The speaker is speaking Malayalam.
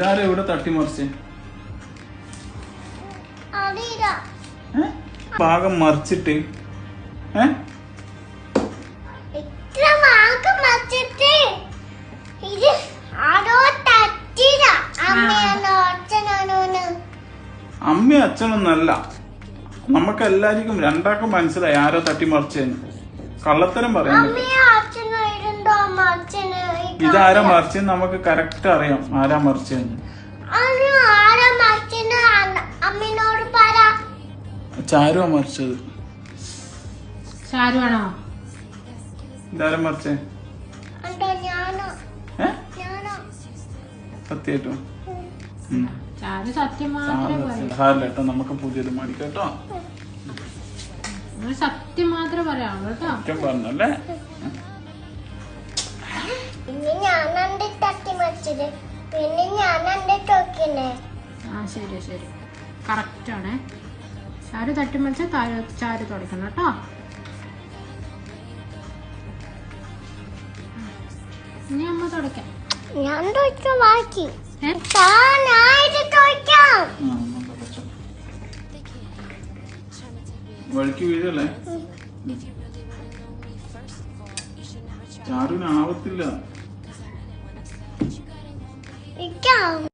ഇതാരാ ഇവിടെ തട്ടിമറിച്ച് ഭാഗം മറിച്ചിട്ട്. അമ്മ അച്ഛനൊന്നല്ല നമുക്ക് എല്ലാവർക്കും രണ്ടാക്കും മനസ്സിലായി ആരോ തട്ടിമറിച്ചു കള്ളത്തരം പറയുന്നില്ല ഇതാരാ മറിച്ച് നമുക്ക് കറക്റ്റ് അറിയാം. ആരാ മറിച്ച് ചാരുവാ മറിച്ചത്? ചാരുവാണോ? ഇതാരാ മറിച്ചേ? സത്യം പറയൂ. സാറില്ല കേട്ടോ നമുക്ക് പുതിയത് മേടിക്കാം കേട്ടോ. സത്യം മാത്രമേ പറയാവുള്ളൂ കേട്ടോ. കുറ്റം പറഞ്ഞല്ലേ? ഞാൻ പിന്നെ ഞാനെന്റെ ടോക്കിനെ ആ ശരി ശരി. കറക്റ്റ് ആണേ. ഷാരു തട്ടിമറിച്ച താഴെ ചാരു തുടക്കണം കേട്ടോ. ഇനി അമ്മ തുടക്കാം ഞാൻ തുടക്കാം ബാക്കി. വഴിക്ക് വീഴല്ലേ? ചാരുവിന് down.